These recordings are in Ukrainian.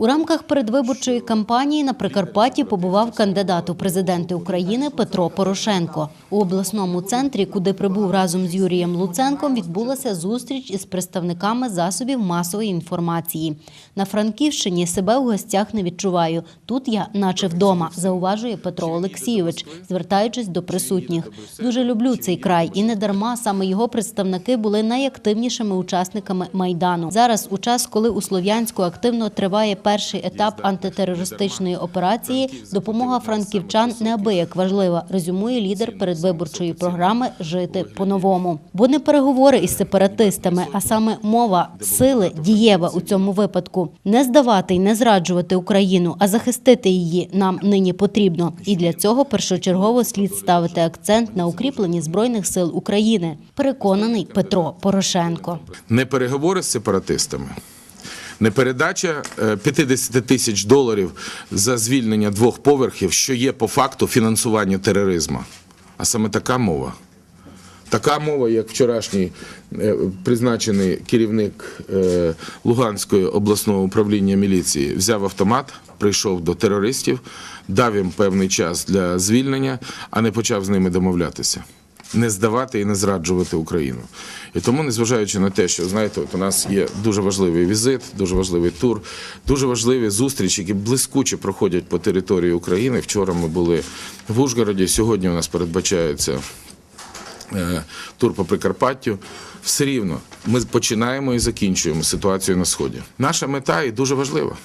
У рамках передвиборчої кампанії на Прикарпатті побував кандидат у президенти України Петро Порошенко. У обласному центрі, куди прибув разом з Юрієм Луценком, відбулася зустріч із представниками засобів масової інформації. На Франківщині себе в гостях не відчуваю. Тут я, наче вдома, зауважує Петро Олексійович, звертаючись до присутніх. Дуже люблю цей край, і не дарма саме його представники були найактивнішими учасниками майдану. Зараз, у час, коли у Слов'янську активно триває перший етап антитерористичної операції, допомога франківчан неабияк важлива. Резюмує лідер передвиборчої програми Жити по-новому. Бо не переговори із сепаратистами, а саме мова сили дієва у цьому випадку. Не здавати й не зраджувати Україну, а захистити її нам нині потрібно. І для цього першочергово слід ставити акцент на укріпленні збройних сил України. Переконаний Петро Порошенко. не переговори з сепаратистами, не передача е, 50 тисяч доларів за звільнення двох поверхів, що є по факту фінансування тероризму. А саме така мова. Така мова, як вчорашній е, призначений керівник е, Луганської обласного управління міліції, взяв автомат, прийшов до терористів, дав їм певний час для звільнення, а не почав з ними домовлятися. Не здавати і не зраджувати Україну. І тому, незважаючи на те, що знаєте, от у нас є дуже важливий візит, дуже важливий тур, дуже важливі зустрічі, які блискуче проходять по території України. Вчора ми були в Ужгороді. Сьогодні у нас передбачається е, тур по Прикарпаттю. Все рівно ми починаємо і закінчуємо ситуацію на сході. Наша мета і дуже важлива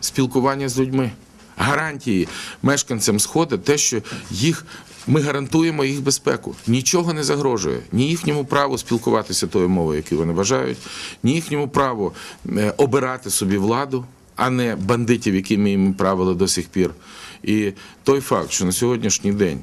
спілкування з людьми. Гарантії мешканцям сходу, те, що їх ми гарантуємо їх безпеку. Нічого не загрожує ні їхньому праву спілкуватися тою мовою, яку вони бажають, ні їхньому праву е, обирати собі владу, а не бандитів, якими їм правили до сих пір. І той факт, що на сьогоднішній день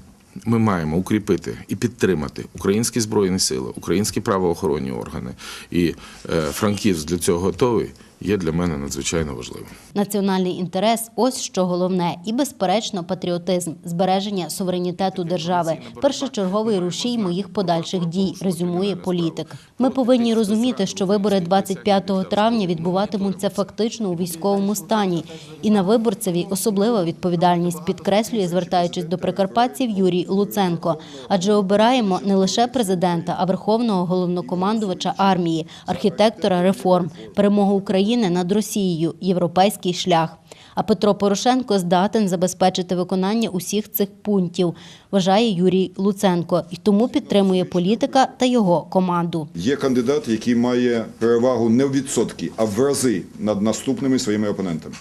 ми маємо укріпити і підтримати українські збройні сили, українські правоохоронні органи, і е, Франківськ для цього готовий, є для мене надзвичайно важливим. Національний інтерес ось що головне, і безперечно, патріотизм, збереження суверенітету держави, першочерговий рушій моїх подальших дій, резюмує політик. Ми повинні розуміти, що вибори 25 травня відбуватимуться фактично у військовому стані, і на виборцеві особлива відповідальність підкреслює, звертаючись до прикарпатців Юрій Луценко. Адже обираємо не лише президента, а верховного головнокомандувача армії, архітектора реформ, перемогу України над Росією, європейський шлях. А Петро Порошенко здатен забезпечити виконання усіх цих пунктів, вважає Юрій Луценко, і тому підтримує політика та його команду. Є кандидат, який має перевагу не в відсотки, а в рази над наступними своїми опонентами.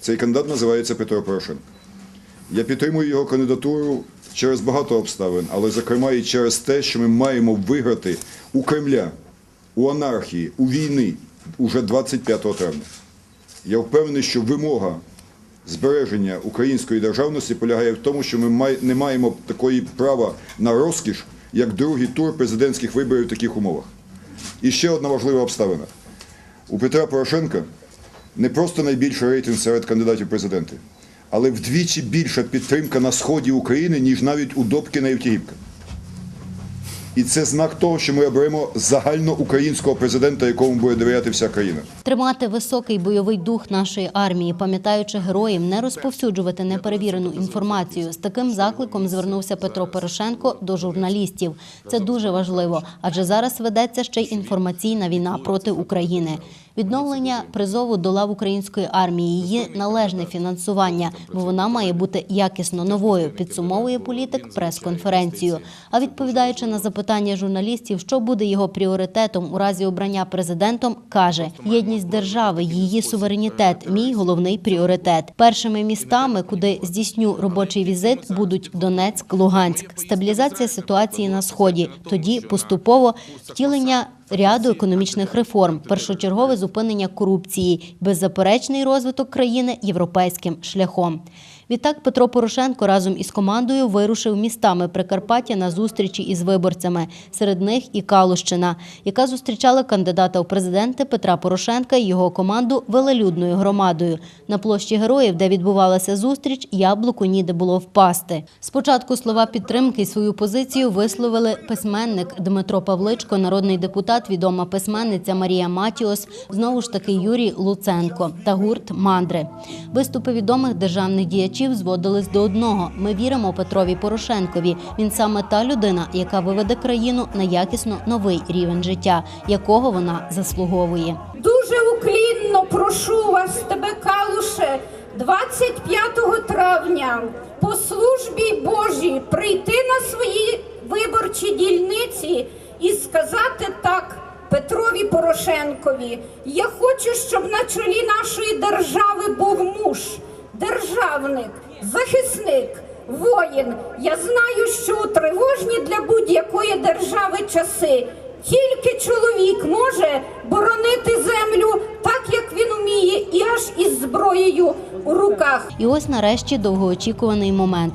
Цей кандидат називається Петро Порошенко. Я підтримую його кандидатуру через багато обставин, але зокрема і через те, що ми маємо виграти у Кремля, у анархії, у війни уже 25 травня. Я впевнений, що вимога збереження української державності полягає в тому, що ми не маємо такої права на розкіш, як другий тур президентських виборів в таких умовах. І ще одна важлива обставина. У Петра Порошенка не просто найбільший рейтинг серед кандидатів президенти, але вдвічі більша підтримка на сході України, ніж навіть у Добкіна і Втігівка. І це знак того, що ми оберемо загальноукраїнського президента, якому буде довіряти вся країна. Тримати високий бойовий дух нашої армії, пам'ятаючи героїв, не розповсюджувати неперевірену інформацію. З таким закликом звернувся Петро Порошенко до журналістів. Це дуже важливо, адже зараз ведеться ще й інформаційна війна проти України. Відновлення призову до лав української армії, її належне фінансування, бо вона має бути якісно новою. Підсумовує політик прес-конференцію. А відповідаючи на запитання журналістів, що буде його пріоритетом у разі обрання президентом, каже: єдність держави, її суверенітет мій головний пріоритет. Першими містами, куди здійсню робочий візит, будуть Донецьк, Луганськ, стабілізація ситуації на сході. Тоді поступово втілення ряду економічних реформ, першочергове зупинення корупції, беззаперечний розвиток країни європейським шляхом. Відтак Петро Порошенко разом із командою вирушив містами Прикарпаття на зустрічі із виборцями. Серед них і Калущина, яка зустрічала кандидата у президенти Петра Порошенка і його команду велелюдною громадою. На площі героїв, де відбувалася зустріч, яблуку ніде було впасти. Спочатку слова підтримки й свою позицію висловили письменник Дмитро Павличко, народний депутат, відома письменниця Марія Матіос, знову ж таки Юрій Луценко та гурт Мандри. Виступи відомих державних діячів зводились до одного: ми віримо Петрові Порошенкові. Він саме та людина, яка виведе країну на якісно новий рівень життя, якого вона заслуговує. Дуже уклінно прошу вас, тебе, Калуше, 25 травня по службі Божій прийти на свої виборчі дільниці і сказати так Петрові Порошенкові. Я хочу, щоб на чолі нашої держави був муж, державник, захисник. Воїн, я знаю, що у тривожні для будь-якої держави часи тільки чоловік може боронити землю так, як він уміє, і аж із зброєю у руках. І ось нарешті довгоочікуваний момент.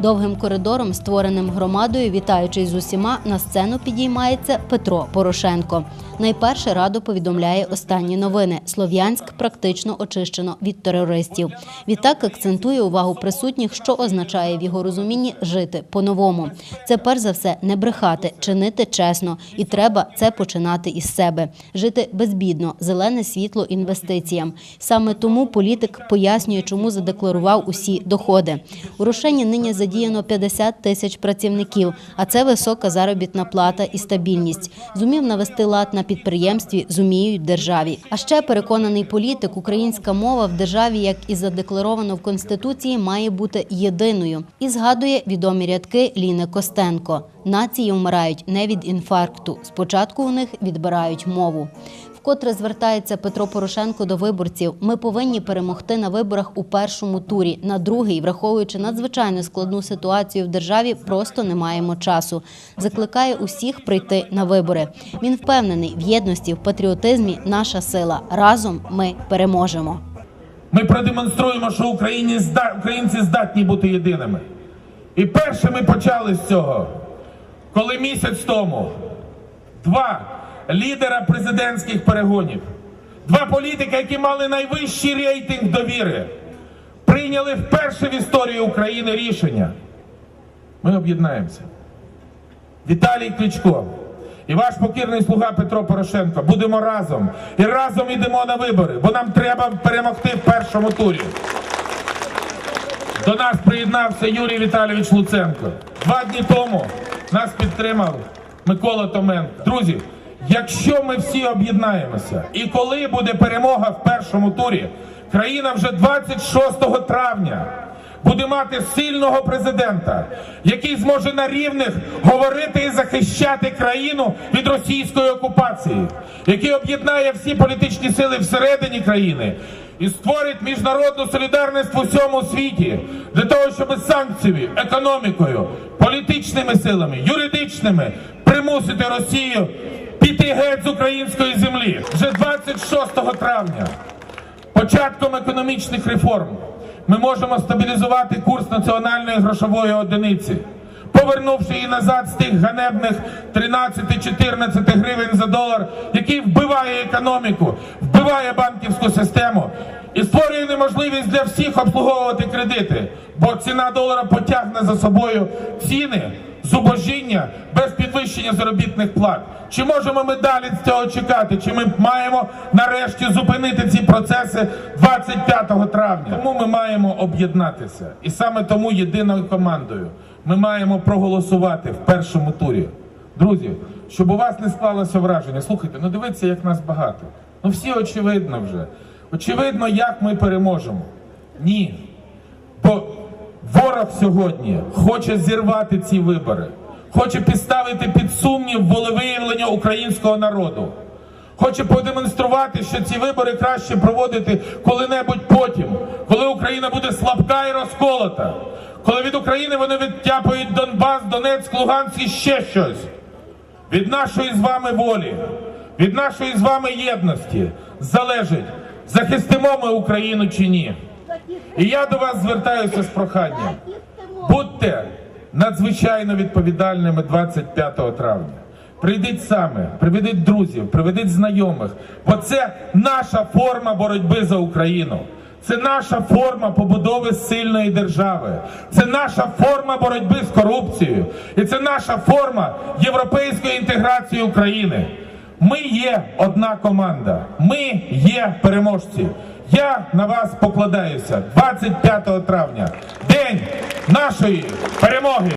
Довгим коридором, створеним громадою, вітаючись з усіма, на сцену підіймається Петро Порошенко. Найперше радо повідомляє останні новини. Слов'янськ практично очищено від терористів. Відтак акцентує увагу присутніх, що означає в його розумінні жити по-новому. Це перш за все не брехати, чинити чесно, і треба це починати із себе. Жити безбідно, зелене світло інвестиціям. Саме тому політик пояснює, чому задекларував усі доходи. У Рошені нині задіяно 50 тисяч працівників, а це висока заробітна плата і стабільність. Зумів навести лад на підприємстві, зуміють державі. А ще переконаний політик, українська мова в державі, як і задекларовано в конституції, має бути єдиною. І згадує відомі рядки Ліни Костенко: нації вмирають не від інфаркту. Спочатку у них відбирають мову. Вкотре звертається Петро Порошенко до виборців. Ми повинні перемогти на виборах у першому турі. На другий, враховуючи надзвичайно складну ситуацію в державі, просто не маємо часу. Закликає усіх прийти на вибори. Він впевнений в єдності, в патріотизмі наша сила. Разом ми переможемо. Ми продемонструємо, що Україні українці здатні бути єдиними. І перше ми почали з цього, коли місяць тому два лідера президентських перегонів, два політика, які мали найвищий рейтинг довіри, прийняли вперше в історії України рішення. Ми об'єднаємося. Віталій Кличко і ваш покірний слуга Петро Порошенко. Будемо разом і разом йдемо на вибори, бо нам треба перемогти в першому турі. До нас приєднався Юрій Віталійович Луценко. Два дні тому нас підтримав Микола Томенко. Друзі, якщо ми всі об'єднаємося, і коли буде перемога в першому турі, країна вже 26 травня буде мати сильного президента, який зможе на рівних говорити і захищати країну від російської окупації, який об'єднає всі політичні сили всередині країни і створить міжнародну солідарність в усьому світі для того, щоб санкціями, економікою, політичними силами, юридичними примусити Росію піти геть з української землі. Вже 26 травня. Початком економічних реформ. Ми можемо стабілізувати курс національної грошової одиниці, повернувши її назад з тих ганебних 13-14 гривень за долар, який вбиває економіку, вбиває банківську систему і створює неможливість для всіх обслуговувати кредити, бо ціна долара потягне за собою ціни зубожіння без підвищення заробітних плат. Чи можемо ми далі з цього чекати? Чи ми маємо нарешті зупинити ці процеси 25 травня? Тому ми маємо об'єднатися, і саме тому єдиною командою ми маємо проголосувати в першому турі. Друзі, щоб у вас не склалося враження, слухайте, ну дивіться, як нас багато. Ну всі очевидно вже. Очевидно, як ми переможемо. Ні. Бо ворог сьогодні хоче зірвати ці вибори, хоче підставити під сумнів волевиявлення українського народу. Хоче продемонструвати, що ці вибори краще проводити коли-небудь потім, коли Україна буде слабка і розколота, коли від України вони відтяпають Донбас, Донецьк, Луганськ і ще щось. Від нашої з вами волі, від нашої з вами єдності залежить, захистимо ми Україну чи ні. І я до вас звертаюся з проханням. Будьте надзвичайно відповідальними 25 травня. Прийдіть саме, приведіть друзів, приведіть знайомих, бо це наша форма боротьби за Україну. Це наша форма побудови сильної держави. Це наша форма боротьби з корупцією. І це наша форма європейської інтеграції України. Ми є одна команда. Ми є переможці. Я на вас покладаюся 25 травня, день нашої перемоги.